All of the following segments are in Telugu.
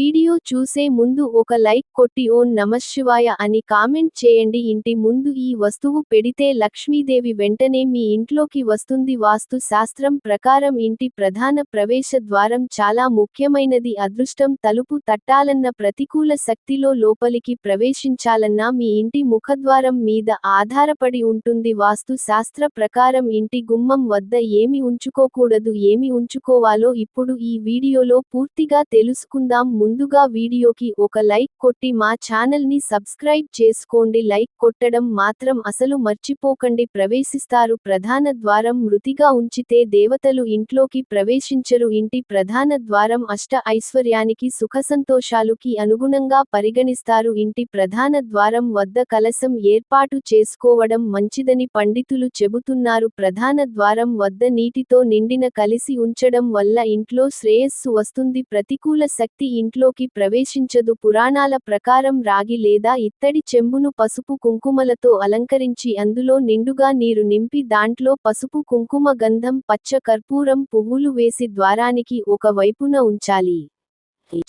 ವಿಡಿಯೋ వీడియో చూసే ముందు ఒక లైక్ కొట్టి ఓం నమశివాయ అని కామెంట్ చేయండి. ఇంటి ముందు ఈ వస్తువు పెడితే లక్ష్మీదేవి వెంటనే మీ ఇంట్లోకి వస్తుంది. వాస్తు శాస్త్రం ప్రకారం ఇంటి ప్రధాన ప్రవేశ ద్వారం చాలా ముఖ్యమైనది. అదృష్టం తలుపు తట్టాలన్న ప్రతికూల శక్తిలో లోపలికి ప్రవేశించాలన్నా మీ ఇంటి ముఖద్వారం మీద ఆధారపడి ఉంటుంది. వాస్తు శాస్త్ర ప్రకారం ఇంటి గుమ్మం వద్ద ఏమి ఉంచుకోకూడదు ఏమి ఉంచుకోవాలో ఇప్పుడు ఈ వీడియోలో పూర్తిగా తెలుసుకుందాం. ముందుగా వీడియోకి ఒక లైక్ కొట్టి మా ఛానల్ని సబ్స్క్రైబ్ చేసుకోండి. లైక్ కొట్టడం మాత్రం అసలు మర్చిపోకండి. ప్రవేశిస్తారు ప్రధాన ద్వారం మృతిగా ఉంచితే దేవతలు ఇంట్లోకి ప్రవేశించరు. ఇంటి ప్రధాన ద్వారం అష్ట ఐశ్వర్యానికి సుఖసంతోషాలుకి అనుగుణంగా పరిగణిస్తారు. ఇంటి ప్రధాన ద్వారం వద్ద కలసం ఏర్పాటు చేసుకోవడం మంచిదని పండితులు చెబుతున్నారు. ప్రధాన ద్వారం వద్ద నీటితో నిండిన కలిసి ఉంచడం వల్ల ఇంట్లో శ్రేయస్సు వస్తుంది. ప్రతికూల శక్తి ఇంట్లోకి ప్రవేశించదు. పురాణాల ప్రకారం రాగి లేదా ఇత్తడి చెంబును పసుపు కుంకుమలతో అలంకరించి అందులో నిండుగా నీరు నింపి దాంట్లో పసుపు కుంకుమ గంధం పచ్చ కర్పూరం పువ్వులు వేసి ద్వారానికి ఒక వైపున ఉంచాలి.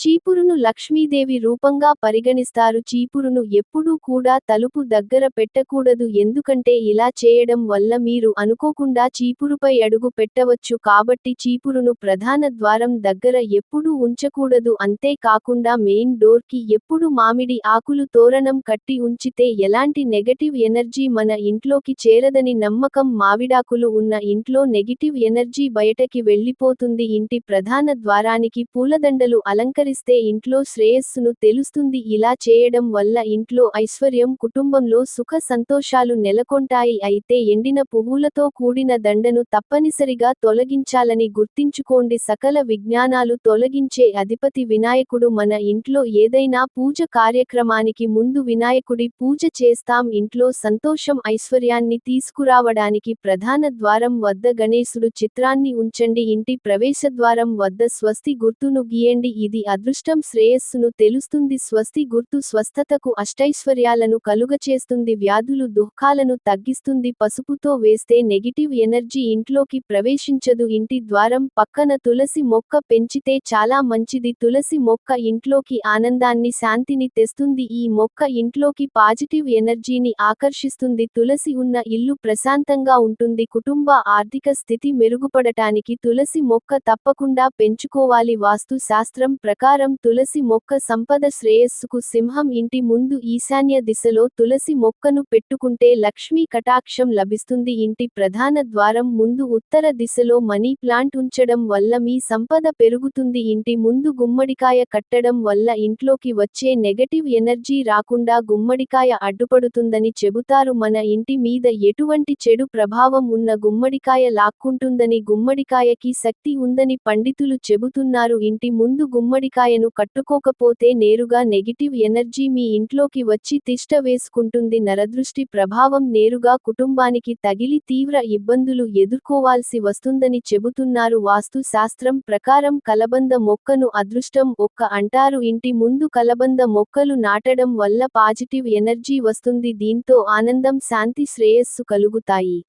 చీపురును లక్ష్మీదేవి రూపంగా పరిగణిస్తారు. చీపురును ఎప్పుడూ కూడా తలుపు దగ్గర పెట్టకూడదు. ఎందుకంటే ఇలా చేయడం వల్ల మీరు అనుకోకుండా చీపురుపై అడుగు పెట్టవచ్చు. కాబట్టి చీపురును ప్రధాన ద్వారం దగ్గర ఎప్పుడూ ఉంచకూడదు. అంతే కాకుండా మెయిన్ డోర్కి ఎప్పుడు మామిడి ఆకులు తోరణం కట్టి ఉంచితే ఎలాంటి నెగటివ్ ఎనర్జీ మన ఇంట్లోకి చేరదని నమ్మకం మామిడాకులు ఉన్న ఇంట్లో నెగిటివ్ ఎనర్జీ బయటకి వెళ్ళిపోతుంది. ఇంటి ప్రధాన ద్వారానికి పూలదండలు అలంకరిస్తే ఇంట్లో శ్రేయస్సును తెలుస్తుంది. ఇలా చేయడం వల్ల ఇంట్లో ఐశ్వర్యం కుటుంబంలో సుఖ సంతోషాలు నెలకొంటాయి. అయితే ఎండిన పువ్వులతో కూడిన దండను తప్పనిసరిగా తొలగించాలని గుర్తించుకోండి. సకల విజ్ఞానాలు తొలగించే అధిపతి వినాయకుడు మన ఇంట్లో ఏదైనా పూజ కార్యక్రమానికి ముందు వినాయకుడి పూజ చేస్తాం. ఇంట్లో సంతోషం ఐశ్వర్యాన్ని తీసుకురావడానికి ప్రధాన ద్వారం వద్ద గణేశుడు చిత్రాన్ని ఉంచండి. ఇంటి ప్రవేశద్వారం వద్ద స్వస్తి గుర్తును గీయండి. ఇది అదృష్టం శ్రేయస్సును తెలుస్తుంది. స్వస్తి గుర్తు స్వస్థతకు అష్టైశ్వర్యాలను కలుగచేస్తుంది. వ్యాధులు దుఃఖాలను తగ్గిస్తుంది. పసుపుతో వేస్తే నెగిటివ్ ఎనర్జీ ఇంట్లోకి ప్రవేశించదు. ఇంటి ద్వారం పక్కన తులసి మొక్క పెంచితే చాలా మంచిది. తులసి మొక్క ఇంట్లోకి ఆనందాన్ని శాంతిని తెస్తుంది. ఈ మొక్క ఇంట్లోకి పాజిటివ్ ఎనర్జీని ఆకర్షిస్తుంది. తులసి ఉన్న ఇల్లు ప్రశాంతంగా ఉంటుంది. కుటుంబ ఆర్థిక స్థితి మెరుగుపడటానికి తులసి మొక్క తప్పకుండా పెంచుకోవాలి. వాస్తు శాస్త్రం ప్రకారం తులసి మొక్క సంపద శ్రేయస్సుకు సింహం ఇంటి ముందు ఈశాన్య దిశలో తులసి మొక్కను పెట్టుకుంటే లక్ష్మీ కటాక్షం లభిస్తుంది. ఇంటి ప్రధాన ద్వారం ముందు ఉత్తర దిశలో మనీ ప్లాంట్ ఉంచడం వల్ల మీ సంపద పెరుగుతుంది. ఇంటి ముందు గుమ్మడికాయ కట్టడం వల్ల ఇంట్లోకి వచ్చే నెగటివ్ ఎనర్జీ రాకుండా గుమ్మడికాయ అడ్డుపడుతుందని చెబుతారు. మన ఇంటి మీద ఎటువంటి చెడు ప్రభావం ఉన్న గుమ్మడికాయ లాక్కుంటుందని గుమ్మడికాయకి శక్తి ఉందని పండితులు చెబుతున్నారు. ఇంటి ముందు గుమ్మడి గుమ్మడికాయను కట్టుకోకపోతే నేరుగా నెగిటివ్ ఎనర్జీ మీ ఇంట్లోకి వచ్చి తిష్ట వేసుకుంటుంది. నరదృష్టి ప్రభావం నేరుగా కుటుంబానికి తగిలి తీవ్ర ఇబ్బందులు ఎదుర్కోవాల్సి వస్తుందని చెబుతున్నారు వాస్తు శాస్త్రం ప్రకారం కలబంద మొక్కను అదృష్టం ఒక్క అంటారు. ఇంటి ముందు కలబంద మొక్కలు నాటడం వల్ల పాజిటివ్ ఎనర్జీ వస్తుంది. దీంతో ఆనందం శాంతి శ్రేయస్సు కలుగుతాయి.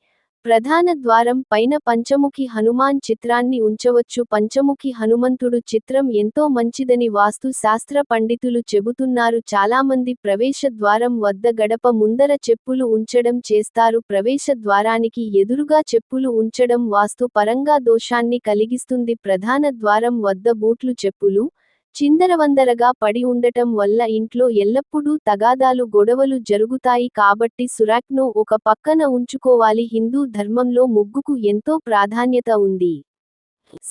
ప్రధాన ద్వారం పైన పంచముఖి హనుమాన్ చిత్రాన్ని ఉంచవచ్చు. పంచముఖి హనుమంతుడు చిత్రం ఎంతో మంచిదని వాస్తు శాస్త్ర పండితులు చెబుతున్నారు. చాలామంది ప్రవేశ ద్వారం వద్ద గడప ముందర చెప్పులు ఉంచడం చేస్తారు. ప్రవేశ ద్వారానికి ఎదురుగా చెప్పులు ఉంచడం వాస్తు పరంగా దోషాన్ని కలిగిస్తుంది. ప్రధాన ద్వారం వద్ద బూట్లు చెప్పులు చిందరవందరగా పడి ఉండటం వల్ల ఇంట్లో ఎల్లప్పుడూ తగాదాలు గొడవలు జరుగుతాయి కాబట్టి సురాక్ను ఒక పక్కన ఉంచుకోవాలి. హిందూ ధర్మంలో ముగ్గుకు ఎంతో ప్రాధాన్యత ఉంది.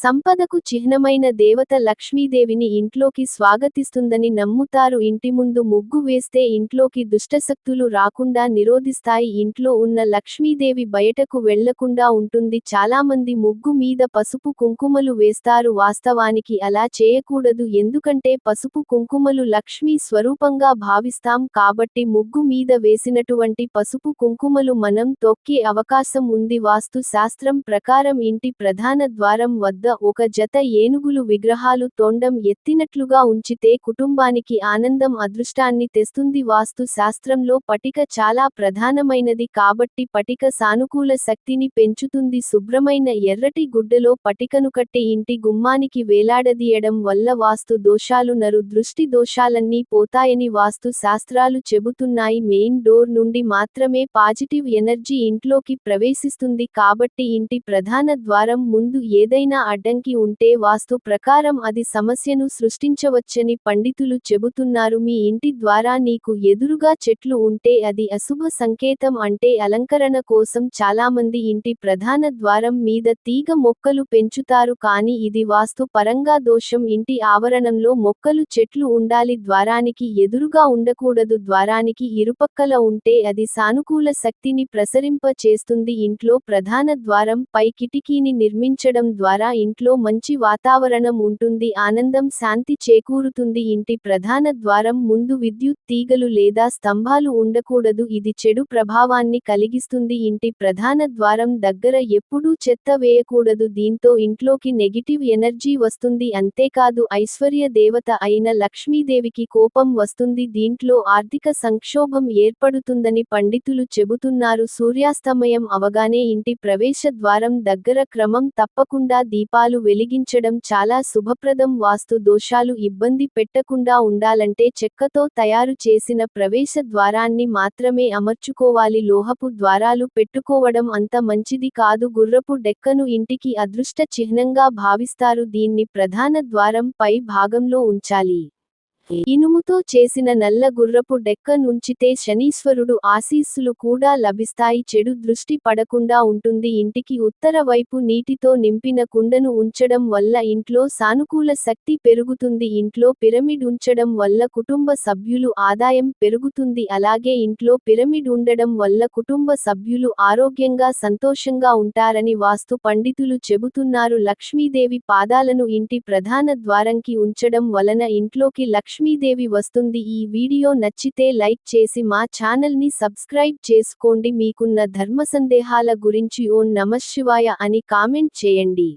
సంపదకు చిహ్నమైన దేవత లక్ష్మీదేవిని ఇంట్లోకి స్వాగతిస్తుందని నమ్ముతారు. ఇంటి ముందు ముగ్గు వేస్తే ఇంట్లోకి దుష్టశక్తులు రాకుండా నిరోధిస్తాయి. ఇంట్లో ఉన్న లక్ష్మీదేవి బయటకు వెళ్ళకుండా ఉంటుంది. చాలామంది ముగ్గు మీద పసుపు కుంకుమలు వేస్తారు. వాస్తవానికి అలా చేయకూడదు. ఎందుకంటే పసుపు కుంకుమలు లక్ష్మీ స్వరూపంగా భావిస్తాం కాబట్టి ముగ్గు మీద వేసినటువంటి పసుపు కుంకుమలు మనం తొక్కే అవకాశం ఉంది. వాస్తు శాస్త్రం ప్రకారం ఇంటి ప్రధాన ద్వారం వద్ద ఒక జత ఏనుగులు విగ్రహాలు తొండం ఎత్తినట్లుగా ఉంచితే కుటుంబానికి ఆనందం అదృష్టాన్ని తెస్తుంది. వాస్తు శాస్త్రంలో పటిక చాలా ప్రధానమైనది కాబట్టి పటిక సానుకూల శక్తిని పెంచుతుంది. శుభ్రమైన ఎర్రటి గుడ్డలో పటికను కట్టి ఇంటి గుమ్మానికి వేలాడదీయడం వల్ల వాస్తు దోషాలు నరు దృష్టి దోషాలన్నీ పోతాయని వాస్తు శాస్త్రాలు చెబుతున్నాయి. మెయిన్ డోర్ నుండి మాత్రమే పాజిటివ్ ఎనర్జీ ఇంట్లోకి ప్రవేశిస్తుంది కాబట్టి ఇంటి ప్రధాన ద్వారం ముందు ఏదైనా అడ్డంకి ఉంటే వాస్తు ప్రకారం అది సమస్యను సృష్టించవచ్చని పండితులు చెబుతున్నారు. మీ ఇంటి ద్వారా నీకు ఎదురుగా చెట్లు ఉంటే అది అశుభ సంకేతం అంటే అలంకరణ కోసం చాలామంది ఇంటి ప్రధాన ద్వారం మీద తీగ మొక్కలు పెంచుతారు కానీ ఇది వాస్తు పరంగా దోషం. ఇంటి ఆవరణంలో మొక్కలు చెట్లు ఉండాలి ద్వారానికి ఎదురుగా ఉండకూడదు. ద్వారానికి ఇరుపక్కల ఉంటే అది సానుకూల శక్తిని ప్రసరింప చేస్తుంది ఇంట్లో ప్రధాన ద్వారం పై కిటికీని నిర్మించడం ద్వారా ఇంట్లో మంచి వాతావరణం ఉంటుంది ఆనందం శాంతి చేకూరుతుంది. ఇంటి ప్రధాన ద్వారం ముందు విద్యుత్ తీగలు లేదా స్తంభాలు ఉండకూడదు. ఇది చెడు ప్రభావాన్ని కలిగిస్తుంది. ఇంటి ప్రధాన ద్వారం దగ్గర ఎప్పుడూ చెత్త వేయకూడదు. దీంతో ఇంట్లోకి నెగిటివ్ ఎనర్జీ వస్తుంది. అంతేకాదు ఐశ్వర్య దేవత అయిన లక్ష్మీదేవికి కోపం వస్తుంది. దీంట్లో ఆర్థిక సంక్షోభం ఏర్పడుతుందని పండితులు చెబుతున్నారు. సూర్యాస్తమయం అవగానే ఇంటి ప్రవేశ ద్వారం దగ్గర క్రమం తప్పకుండా దీపాలు వెలిగించడం చాలా శుభప్రదం. వాస్తు దోషాలు ఇబ్బంది పెట్టకుండా ఉండాలంటే చెక్కతో తయారు చేసిన ప్రవేశ ద్వారాన్ని మాత్రమే అమర్చుకోవాలి. లోహపు ద్వారాలు పెట్టుకోవడం అంత మంచిది కాదు. గుర్రపు డెక్కను ఇంటికి అదృష్ట చిహ్నంగా భావిస్తారు. దీన్ని ప్రధాన ద్వారం పై భాగంలో ఉంచాలి. ఇనుముతో చేసిన నల్ల గుర్రపు డెక్క నుంచితే శనీశ్వరుడు ఆశీస్సులు కూడా లభిస్తాయి. చెడు దృష్టి పడకుండా ఉంటుంది. ఇంటికి ఉత్తర వైపు నీటితో నింపిన కుండను ఉంచడం వల్ల ఇంట్లో సానుకూల శక్తి పెరుగుతుంది. ఇంట్లో పిరమిడ్ ఉంచడం వల్ల కుటుంబ సభ్యులు ఆదాయం పెరుగుతుంది. అలాగే ఇంట్లో పిరమిడ్ ఉండడం వల్ల కుటుంబ సభ్యులు ఆరోగ్యంగా సంతోషంగా ఉంటారని వాస్తు పండితులు చెబుతున్నారు. లక్ష్మీదేవి పాదాలను ఇంటి ప్రధాన ద్వారంకి ఉంచడం వలన ఇంట్లోకి లక్ష్మీదేవి వస్తుంది. ఈ వీడియో నచ్చితే లైక్ చేసి మా ఛానల్ని సబ్స్క్రైబ్ చేసుకోండి. మీకున్న ధర్మ సందేహాల గురించి ఓం నమశివాయ అని కామెంట్ చేయండి.